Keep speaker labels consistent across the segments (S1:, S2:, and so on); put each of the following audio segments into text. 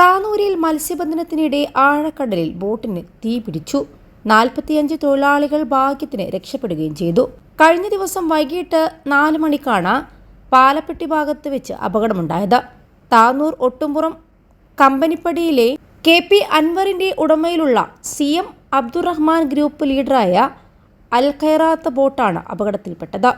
S1: താനൂരിൽ മത്സ്യബന്ധനത്തിനിടെ ആഴക്കടലിൽ ബോട്ടിന് തീ പിടിച്ചു. നാൽപ്പത്തിയഞ്ച് തൊഴിലാളികൾ ഭാഗ്യത്തിന് രക്ഷപ്പെടുകയും ചെയ്തു. കഴിഞ്ഞ ദിവസം വൈകിട്ട് നാല് മണിക്കാണ് പാലപ്പെട്ടി ഭാഗത്ത് വെച്ച് അപകടമുണ്ടായത്. താനൂർ ഒട്ടുംപുറം കമ്പനിപ്പടിയിലെ കെ പി അൻവറിന്റെ ഉടമയിലുള്ള സി എം അബ്ദുറഹ്മാൻ ഗ്രൂപ്പ് ലീഡറായ അൽ ഖൈറാത്ത് ബോട്ടാണ് അപകടത്തിൽപ്പെട്ടത്.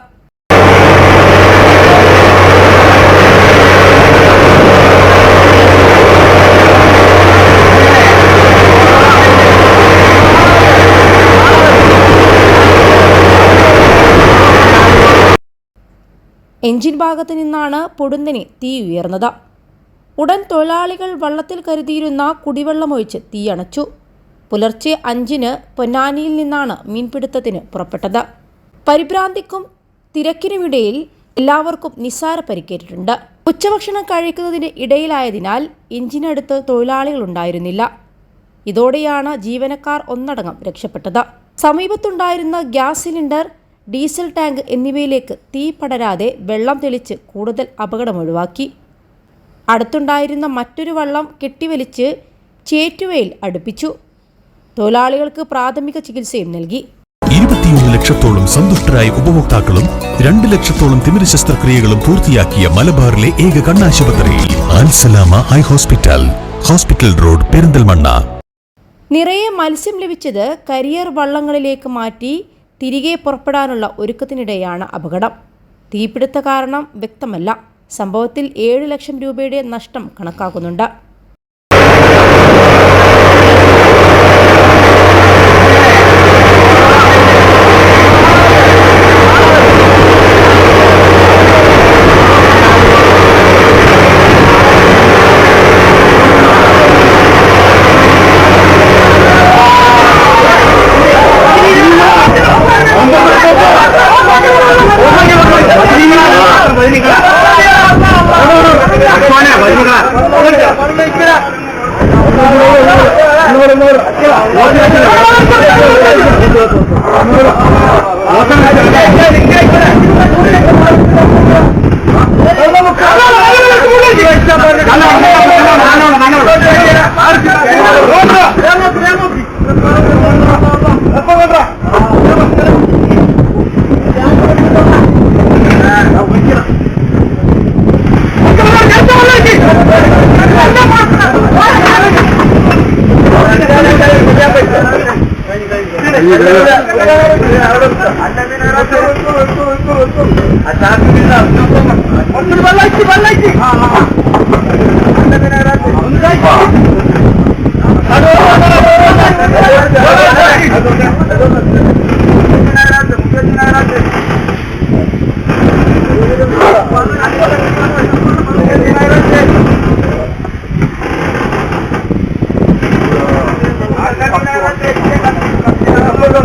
S1: എഞ്ചിൻ ഭാഗത്തു നിന്നാണ് പൊടുന്നനെ തീ ഉയർന്നത്. ഉടൻ തൊഴിലാളികൾ വള്ളത്തിൽ കരുതിയിരുന്ന കുടിവെള്ളമൊഴിച്ച് തീയണച്ചു പുലർച്ചെ അഞ്ചിന് പൊന്നാനിയിൽ നിന്നാണ് മീൻപിടുത്തത്തിന് പുറപ്പെട്ടത്. പരിഭ്രാന്തിക്കും തിരക്കിനുമിടയിൽ എല്ലാവർക്കും നിസ്സാര പരിക്കേറ്റിട്ടുണ്ട്. ഉച്ചഭക്ഷണം കഴിക്കുന്നതിന് ഇടയിലായതിനാൽ എഞ്ചിനടുത്ത് തൊഴിലാളികളുണ്ടായിരുന്നില്ല ഇതോടെയാണ് ജീവനക്കാർ ഒന്നടങ്കം രക്ഷപ്പെട്ടത്. സമീപത്തുണ്ടായിരുന്ന ഗ്യാസ് സിലിണ്ടർ ഡീസൽ ടാങ്ക് എന്നിവയിലേക്ക് തീ പടരാതെ വെള്ളം തെളിച്ച് കൂടുതൽ അപകടമൊഴിവാക്കി അടുത്തുണ്ടായിരുന്ന മറ്റൊരു വള്ളം കെട്ടിവലിച്ച് ചേറ്റുവയിൽ അടുപ്പിച്ചു. തൊഴിലാളികൾക്ക് പ്രാഥമിക ചികിത്സയും നൽകി.
S2: ഇരുപത്തിയൊന്ന് ലക്ഷത്തോളം സന്തുഷ്ടരായ ഉപഭോക്താക്കളും രണ്ട് ലക്ഷത്തോളം തിമിര ശസ്ത്രക്രിയകളും പൂർത്തിയാക്കിയ മലബാറിലെ ഏക കണ്ണാശുപത്രി hi hospital hospital road Perinthalmanna.
S1: നിറയെ മത്സ്യം ലഭിച്ചത് കരിയർ വള്ളങ്ങളിലേക്ക് മാറ്റി തിരികെ പുറപ്പെടാനുള്ള ഒരുക്കത്തിനിടെയാണ് അപകടം. തീപിടുത്ത കാരണം വ്യക്തമല്ല. സംഭവത്തിൽ ഏഴ് ലക്ഷം രൂപയുടെ നഷ്ടം കണക്കാക്കുന്നുണ്ട്.
S3: बाहर निकला कौन है बाहर निकला மாணவன் மாணவன் ಅಣ್ಣ